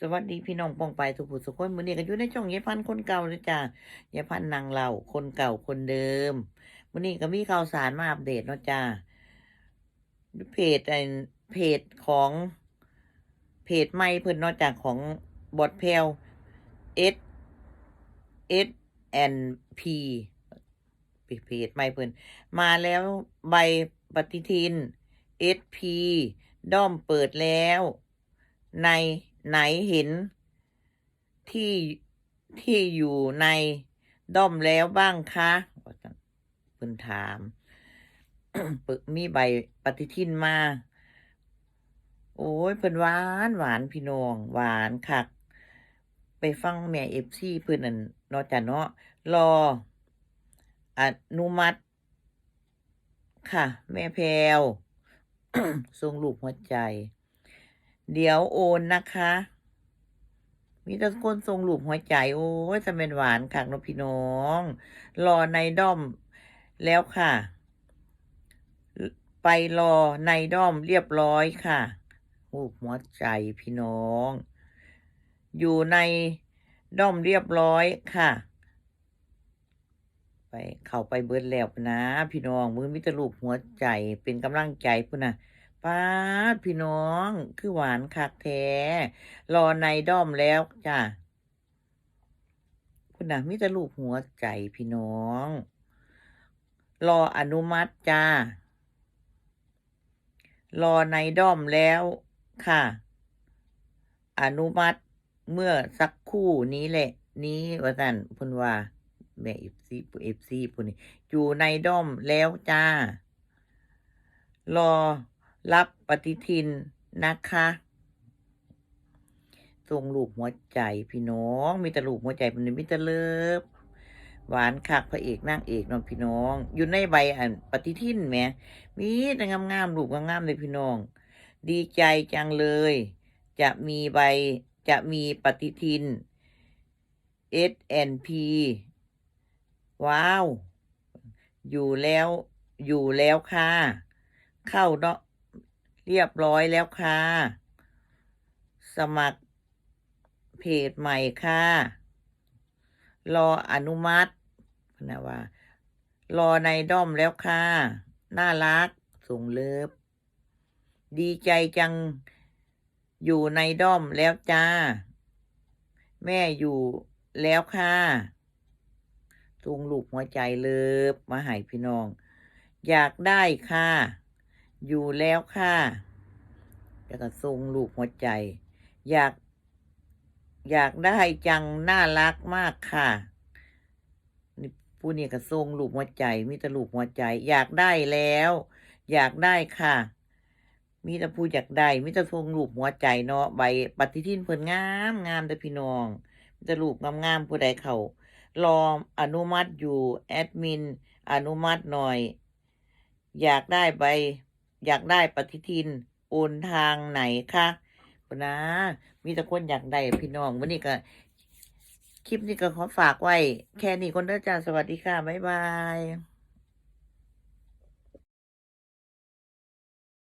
สวัสดีพี่น้องปองไปทุกผู้ทุกคนมือนี้ก็อยู่ในช่องยายพันคนเก่าเลยจ้ะยายพันนางเล่าคนเก่าคนเดิมมือนี้ก็มีข่าวสารมาอัปเดตเนาะจ้าเพจไอเพจของเพจใหม่เพิ่นนาะจากของบอดแพลว S S N P เพจใหม่เพิ่นมาแล้วใบปฏิทิน SP ด้อมเปิดแล้วใน ไหนเห็น ที่ที่อยู่ในด้อมแล้วบ้างคะเพิ่นถามปึกมีใบปฏิทินมา โอ้ยเพิ่นหวานหวานพี่น้องหวานคัก ไปฟังแม่เอฟซีเพิ่นนั่นนาะจ้ะเนาะรออนุมัติ ค่ะ แม่แพรวส่งรูปหัวใจ เดี๋ยวโอนนะคะ มีแต่คนส่งรูปหัวใจ โอ้ยจะเป็นหวานคักเนพี่น้อง รอในด้อมแล้วค่ะ ไปรอในด้อมเรียบร้อยค่ะรูหัวใจพี่น้อง อยู่ในด้อมเรียบร้อยค่ะ ไปเข้าไปเบิดแล้วนะ พี่น้องมือมิตรรูปหัวใจเป็นกำลังใจพุ่นนะ ป้าดพี่น้อง คือหวานคักแท้ รอในด้อมแล้วจ้ะพุ่นนะมิตรรูปหัวใจพี่น้อง รออนุมัติจ้า รอในด้อมแล้วค่ะ อนุมัติเมื่อสักคู่นี้แหละ นี้ว่าสันพุนว่าแม่เอฟซีเอฟซีพุ่นนี่อยู่ในด้อมแล้วจ้า รอ รับปฏิทินนะคะส่งลูกหัวใจพี่น้อง มีแต่ลูกหัวใจเป็นมิตรเลิฟหวานคักพระเอกนางเอกน้องพี่น้อง อยู่ในใบอันปฏิทินแหมมีแต่งามๆลูกงามๆเลยพี่น้อง ดีใจจังเลย จะมีใบจะมีปฏิทิน S N P ว้าว อยู่แล้วอยู่แล้วค่ะ เข้าเนาะ เรียบร้อยแล้วค่ะ สมัครเพจใหม่ค่ะ รออนุมัตินะว่า รอในด้อมแล้วค่ะ น่ารักส่งเลิฟดีใจจังอยู่ในด้อมแล้วจ้า แม่อยู่แล้วค่ะส่งลูกหัวใจเลิฟมาให้พี่น้อง อยากได้ค่ะ อยู่แล้วค่ะแล้วก็ส่งลูกหัวใจ อยาก อยากได้จัง น่ารักมากค่ะนี่ผู้นี้ก็ส่งลูกหัวใจมีแต่ลูกหัวใจ อยากได้แล้ว อยากได้ค่ะมีแต่ผู้อยากได้มีแต่ส่งลูกหัวใจเนาะใบปฏิทินเพิ่นงามงามแต่พี่น้องมีแต่ลูกงามๆผู้ใดเขารออนุมัติอยู่แอดมิน อนุมัติหน่อย อยากได้ใบ อยากได้ปฏิทินโอนทางไหนคะคุณนะ มีแต่คนอยากได้พี่น้องวันนี้ก็ คลิปนี้ก็ขอฝากไว้ แค่นี้คนเด้อจ้าสวัสดีค่ะ บ๊ายบาย